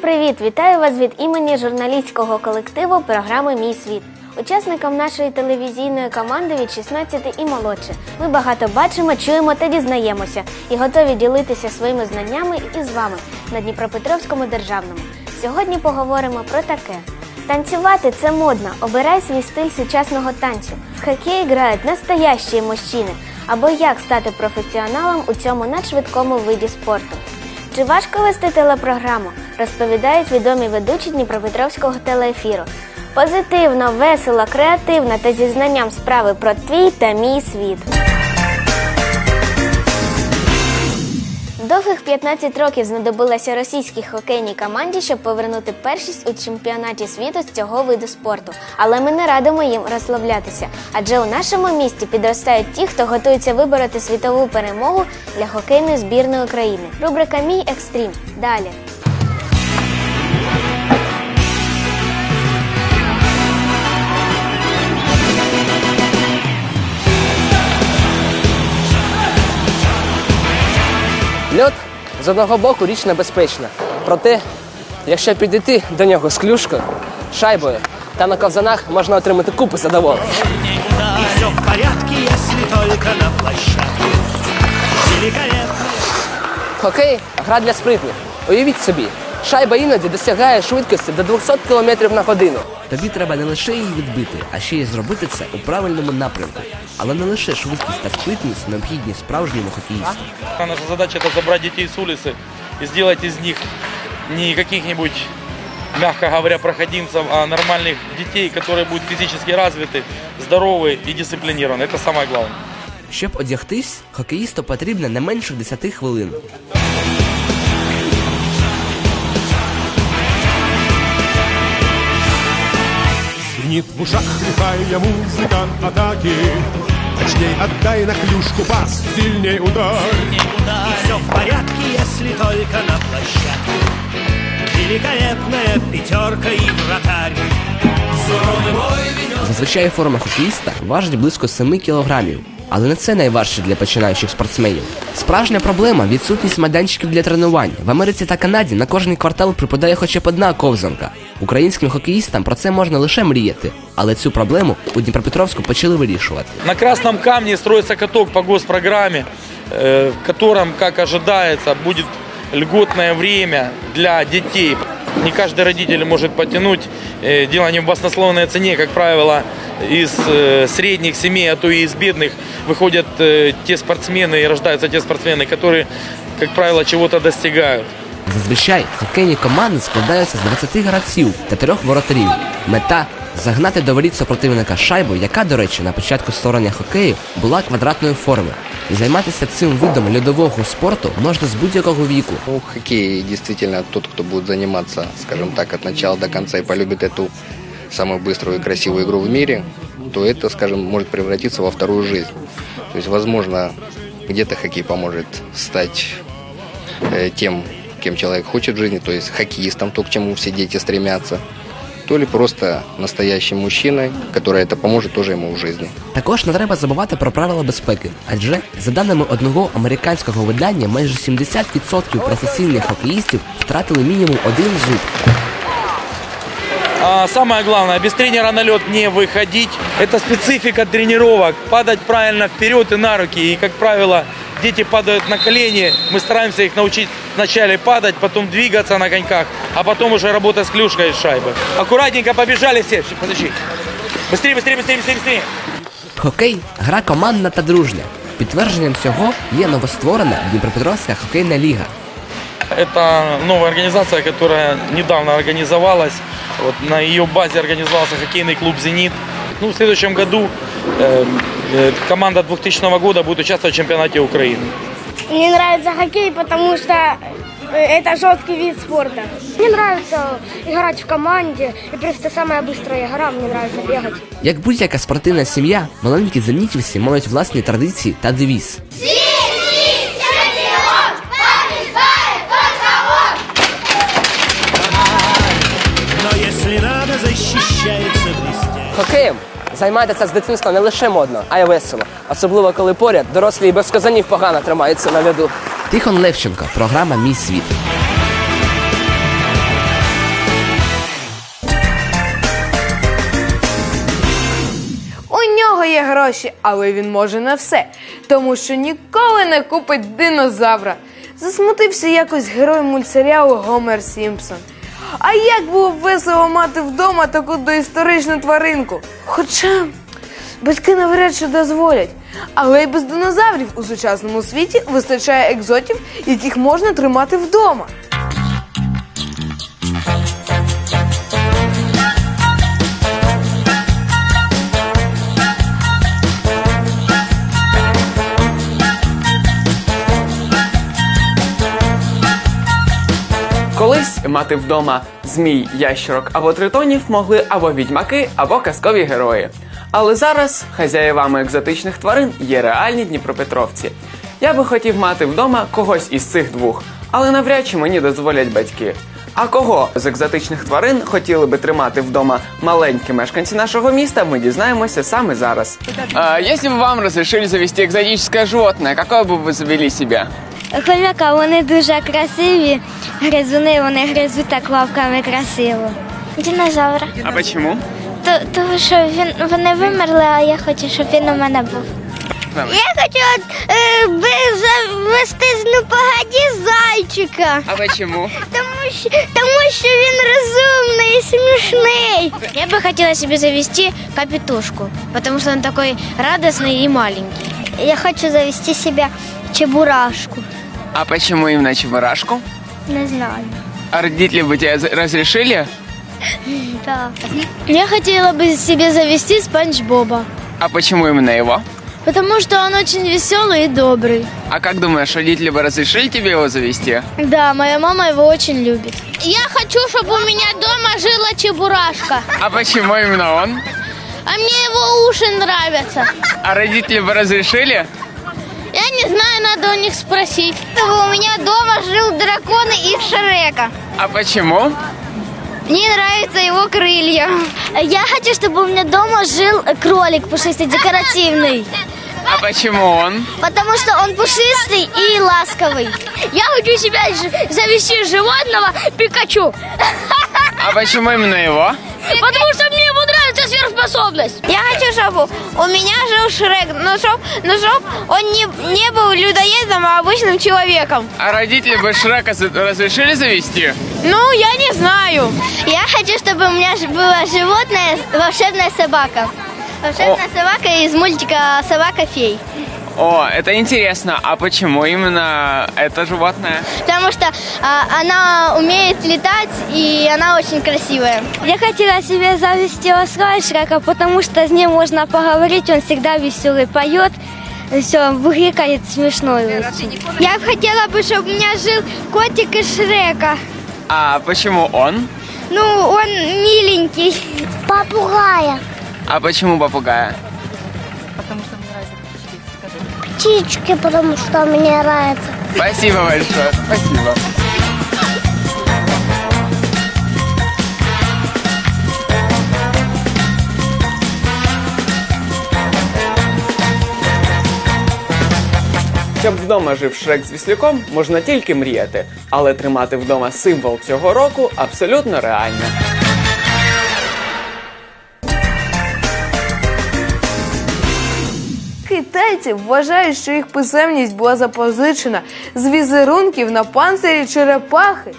Привіт! Вітаю вас від імені журналістського колективу програми Мій світ. Учасникам нашої телевізійної команди від 16 і молодше. Ми багато бачимо, чуємо та дізнаємося і готові ділитися своїми знаннями із вами на Дніпропетровському державному. Сьогодні поговоримо про таке. Танцювати це модно. Обирай свій стиль сучасного танцю. В хокей грають настоящі мужчини. Або як стати професіоналом у цьому надшвидкому виді спорту. Чи важко вести телепрограму? Розповідають відомі ведучі Дніпропетровського телеефіру. Позитивно, весело, креативно та зі знанням справи про твій та мій світ. Довгих 15 років знадобилося російській хокейній команді, щоб повернути першість у чемпіонаті світу з цього виду спорту. Але ми не радимо їм розслаблятися, адже у нашому місті підростають ті, хто готується вибороти світову перемогу для хокейної збірної України. Рубрика Мій екстрім. Далі. Льот з одного боку річ небезпечна. Проте, якщо підійти до нього з клюшкою, шайбою та на ковзанах можна отримати купу задоволення. Все в порядке, если только на площадке. Великолепно. Хокей гра для спритних. Уявіть собі, шайба іноді досягає швидкості до 200 км на годину. Тобі треба не лише її відбити, а ще й зробити це у правильному напрямку. Але не лише швидкість та спритність необхідні справжньому хокеїсту. А Наша задача это забрать детей с улицы и сделать из них не каких-нибудь, мягко говоря, проходимцев, а нормальных детей, которые будут физически развиты, здоровы и дисциплинированы. Это самое главное. Щоб одягтись, хокеїсту потрібно не менше 10 хвилин. Звенит в ушах глухая музыка атаки Точней отдай на клюшку пас, сильней удар И все в порядке, если только на площадке. Великолепная пятерка и вратарь. Суровый бой ведет Зазвичай форма хокеїста важить близько 7 кілограмів. Але не це найважче для починаючих спортсменів. Справжня проблема відсутність майданчиків для тренувань. В Америці та Канаді на кожний квартал припадає хоча б одна ковзанка. Українським хокеїстам про це можна лише мріяти, але цю проблему у Дніпропетровську почали вирішувати. На Красном Камне строится каток по госпрограмме, э, в котором, как ожидается, будет льготное время для детей. Не каждый родитель может потянуть. Э, Дело не в баснословной цене, как правило, из э, средних семей, а то и из бедных выходят э, те спортсмены и рождаются те спортсмены, которые, как правило, чего-то достигают. Зазвичай хокейні команди складаються з 20 гравців та трьох воротарів. Мета загнати до воріт супротивника шайбу, яка, до речі, на початку створення хокею була квадратної форми. І займатися цим видом льодового спорту можна з будь-якого віку. Ну, хоккей действительно тот, кто будет заниматься, скажем так, от начала до конца и полюбит эту самую быструю и красивую игру в мире, то это, скажем, может превратиться во вторую жизнь. То есть, возможно, где-то хоккей поможет стать э, тем, кем человек хочет в жизни, то есть хоккеистом, то, к чему все дети стремятся, то ли просто настоящим мужчиной, который это поможет тоже ему в жизни. Також не треба забувати про правила безпеки, адже за даними одного американського видання, майже 70% професійних хокеїстів втратили мінімум один зуб. А самое главное, без тренера на лед не выходить. Это специфика тренировок. Падать правильно вперед и на руки. И, как правило, дети падают на колени. Мы стараемся их научить вначале падать, потом двигаться на коньках, а потом уже работать с клюшкой и шайбой. Аккуратненько побежали все. Щ- Подожди. Быстрее, быстрее, быстрее, быстрее, быстрее. Хокей гра командна та дружня. Підтвердженням цього є новостворена Дніпропетровська хокейна ліга. Это новая организация, которая недавно организовалась. Вот на ее базе организовался хоккейный клуб «Зенит». Ну, в следующем году э, э, команда 2000 года будет участвовать в чемпионате Украины. Мне нравится хоккей, потому что э, это жесткий вид спорта. Мне нравится играть в команде, и просто самая быстрая игра, мне нравится бегать. Як будь-яка спортивна сім'я, маленькі зенітівці мають власні традиції та девіз. Хокеєм займайтеся з дитинства не лише модно, а й весело. Особливо коли поряд дорослі і без казанів погано тримаються на льоду. Тихон Левченко, програма Мій світ. У нього є гроші, але він може на все, тому що ніколи не купить динозавра. Засмутився якось герой мультсеріалу Гомер Сімпсон. А як було б весело мати вдома таку доісторичну тваринку? Хоча батьки навряд чи дозволять. Але й без динозаврів у сучасному світі вистачає екзотів, яких можна тримати вдома. Колись мати вдома змій, ящерок або тритонів могли або відьмаки, або казкові герої. Але зараз хазяєвами екзотичних тварин є реальні дніпропетровці. Я би хотів мати вдома когось із цих двох, але навряд чи мені дозволять батьки. А кого з екзотичних тварин хотіли би тримати вдома маленькі мешканці нашого міста, ми дізнаємося саме зараз. А, если бы вам разрешили завести экзотическое животное, какое бы вы завели себе? Хомяка, вони дуже красиві. Гризуни, вони гризуть так лапками красиво. Динозавра. А почему? Тому що він, вони вимерли, а я хочу, щоб він у мене був. Я хочу е, завести з ну погоді зайчика. А почему? Тому що, тому що він розумний і смішний. Я бы хотела себе завести капитушку, потому что он такой радостный и маленький. Я хочу завести себе чебурашку. А почему именно чебурашку? Не знаю. А родители бы тебе за- разрешили? Да. Я хотела бы себе завести Спанч Боба, А почему именно его? потому что он очень веселый и добрый. А как думаешь, родители бы разрешили тебе его завести? Да, моя мама его очень любит. Я хочу, чтобы у меня дома жила чебурашка. А почему именно он? А мне его уши нравятся. А родители бы разрешили? Я не знаю, надо у них спросить. Чтобы у меня дома жил дракон и Шрека. А почему? Мне нравятся его крылья. Я хочу, чтобы у меня дома жил кролик пушистый, декоративный. А почему он? Потому что он пушистый и ласковый. Я хочу себя завести животного Пикачу. А почему именно его? Потому что мне ему нравится сверхспособность. Я хочу, чтобы у меня жил Шрек, но чтоб, но чтоб он не, не был людоедом, а обычным человеком. А родители бы Шрека разрешили завести? Ну, я не знаю. Я хочу, чтобы у меня ж- было животное, волшебная собака. Волшебная собака из мультика «Собака-фей». О, это интересно. А почему именно это животное? Потому что а, она умеет летать, и она очень красивая. Я хотела себе завести осла Шрека, потому что с ним можно поговорить, он всегда веселый, поет, все, выгрикает смешно. Я бы хотела бы, чтобы у меня жил котик из Шрека. А почему он? Ну, он миленький. Попугая. А почему попугая? Птички, потому что мне нравится. Спасибо большое. Спасибо. Щоб вдома жив Шрек з віслюком, можна тільки мріяти, але тримати вдома символ цього року абсолютно реально. Китайці вважають, що їх писемність була запозичена з візерунків на панцирі черепахи.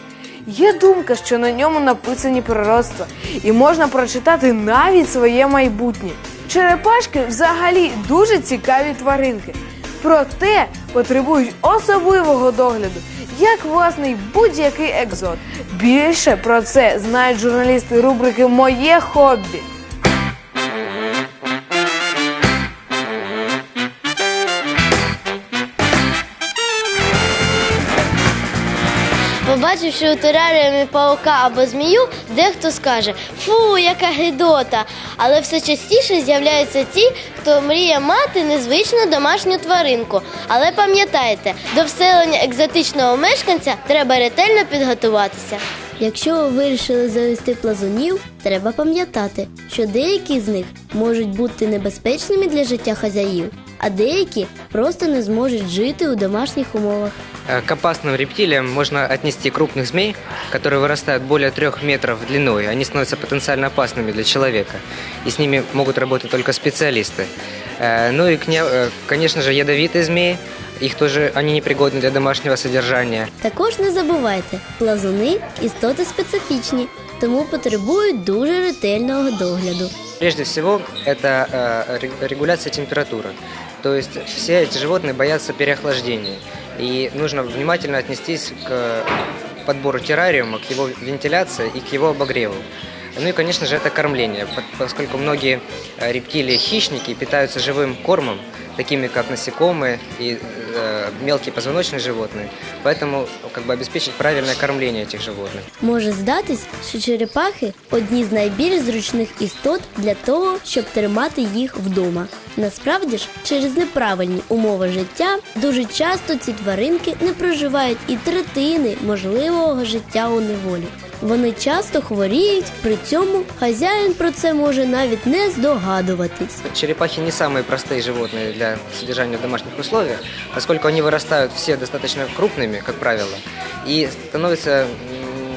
Є думка, що на ньому написані пророцтва, і можна прочитати навіть своє майбутнє. Черепашки взагалі дуже цікаві тваринки, проте потребують особливого догляду, як власне й будь-який екзот. Більше про це знають журналісти рубрики Моє хобі. Побачивши у тераріумі паука або змію, дехто скаже Фу, яка гидота. Але все частіше з'являються ті, хто мріє мати незвичну домашню тваринку. Але пам'ятайте, до вселення екзотичного мешканця треба ретельно підготуватися. Якщо ви вирішили завести плазунів, треба пам'ятати, що деякі з них можуть бути небезпечними для життя хазяїв, а деякі просто не зможуть жити у домашніх умовах. Э, К опасным рептилиям можно отнести крупных змей, которые вырастают более трех метров длиной. Они становятся потенциально опасными для человека. И с ними могут работать только специалисты. Э, Ну и, кня- э, конечно же, ядовитые змеи. Их тоже, они непригодны для домашнего содержания. Також не забувайте, плазуни істоти специфічні, тому потребують дуже ретельного догляду. Прежде всего, это э, ре- регуляция температуры. То есть все эти животные боятся переохлаждения. И нужно внимательно отнестись к подбору террариума, к его вентиляции и к его обогреву. Ну и, конечно же, это кормление, по- поскольку многие э, рептилии хищники питаются живым кормом, такими как насекомые и мелкие позвоночные животные. Поэтому как бы обеспечить правильное кормление этих животных. Може здатись, що черепахи одні з найбільш зручних істот для того, щоб тримати їх вдома. Насправді ж, через неправильні умови життя дуже часто ці тваринки не проживають і третини можливого життя у неволі. Вони часто хворіють, при цьому хазяїн про це може навіть не здогадуватись. Черепахи не самые простые животные для содержания в домашних условиях, поскольку они вырастают все достаточно крупными, как правило, и становятся м,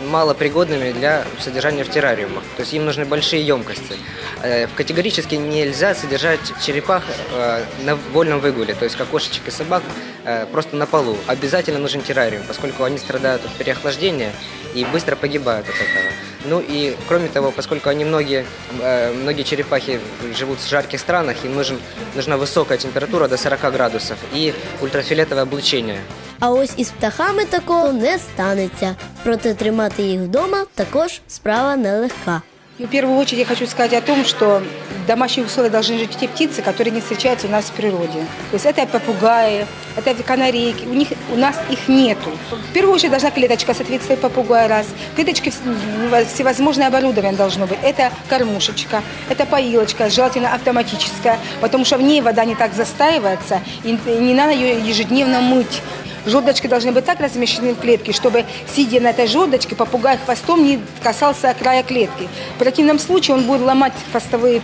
малопригодными для содержания в террариумах. То есть им нужны большие емкости. Э, Категорически нельзя содержать черепах э, на вольном выгуле, то есть как кошечек и собак, э, просто на полу. Обязательно нужен террариум, поскольку они страдают от переохлаждения и быстро погибают от этого. Ну и кроме того, поскольку они многие, э, многие черепахи живут в жарких странах, им нужен, нужна высокая температура до 40 градусов и ультрафиолетовое облучение. А ось із птахами такого не станеться. Проте тримати їх вдома також справа нелегка. И в первую очередь я хочу сказать о том, что в домашних условиях должны жить те птицы, которые не встречаются у нас в природе. То есть это попугаи, это канарейки, у, них, у нас их нету. В первую очередь должна клеточка соответствовать попугая раз. Вс- всевозможное оборудование должно быть. Это кормушечка, это поилочка, желательно автоматическая, потому что в ней вода не так застаивается, и не надо ее ежедневно мыть. Жердочки должны быть так размещены в клетке, чтобы, сидя на этой жердочке, попугай хвостом не касался края клетки. В противном случае он будет ломать хвостовые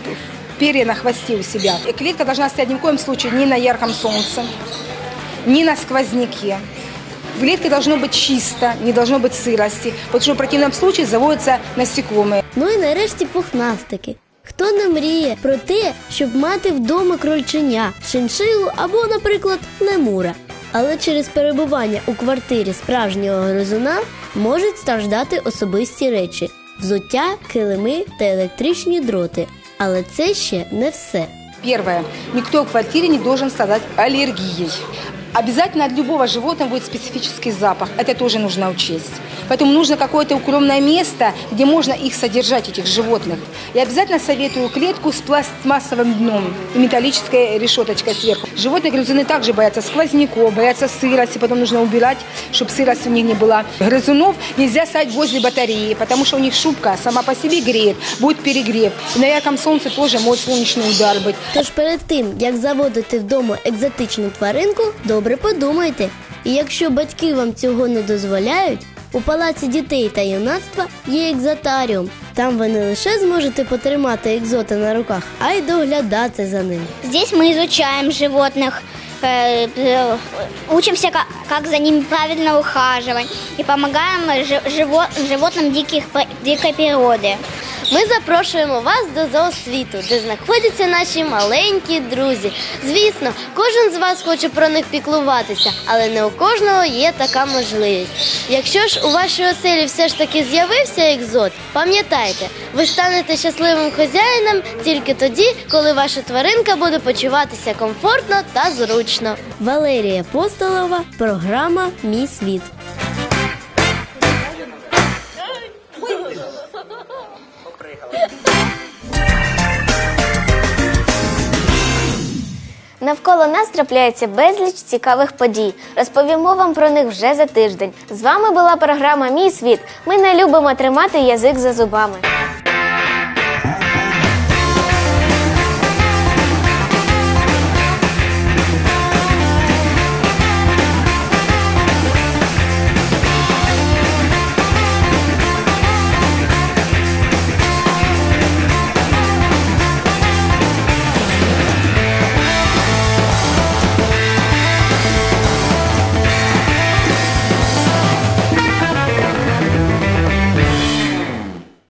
перья на хвосте у себя. И клетка должна стоять ни в коем случае ни на ярком солнце, ни на сквозняке. В клетке должно быть чисто, не должно быть сырости, потому что в противном случае заводятся насекомые. Ну і нарешті пухнастики. Хто не мріє про те, щоб мати вдома крольченя, шиншилу або, наприклад, лемура. Але через перебування у квартирі справжнього гризуна можуть страждати особисті речі: взуття, килими та електричні дроти. Але це ще не все. Первое. Никто в квартире не должен страдать аллергией. Обязательно от любого животного будет специфический запах. Это тоже нужно учесть. Поэтому нужно какое-то укромное место, где можно их содержать, этих животных. И обязательно советую клетку с пластмассовым дном и металлической решеточкой сверху. Животные грызуны также боятся сквозняков, боятся сырости, потом нужно убирать, чтобы сырость у них не была. Грызунов нельзя ставить возле батареи, потому что у них шубка сама по себе греет, будет перегрев. И на ярком солнце тоже может солнечный удар быть. Тож перед тим, як заводити вдома екзотичну тваринку, добре подумайте. І якщо батьки вам цього не дозволяють, у палаці дітей та юнацтва є екзотаріум. Там ви не лише зможете потримати екзота на руках, а й доглядати за ним. Здесь мы изучаем животных, э, э, учимся, как, как за ними правильно ухаживать и помогаем жи- живо- животным диких, по- дикой природы. Ми запрошуємо вас до зоосвіту, де знаходяться наші маленькі друзі. Звісно, кожен з вас хоче про них піклуватися, але не у кожного є така можливість. Якщо ж у вашій оселі все ж таки з'явився екзот, пам'ятайте, ви станете щасливим хазяїном тільки тоді, коли ваша тваринка буде почуватися комфортно та зручно. Валерія Постолова, програма Мій світ. Навколо нас трапляється безліч цікавих подій. Розповімо вам про них вже за тиждень. З вами була програма Мій світ. Ми не любимо тримати язик за зубами.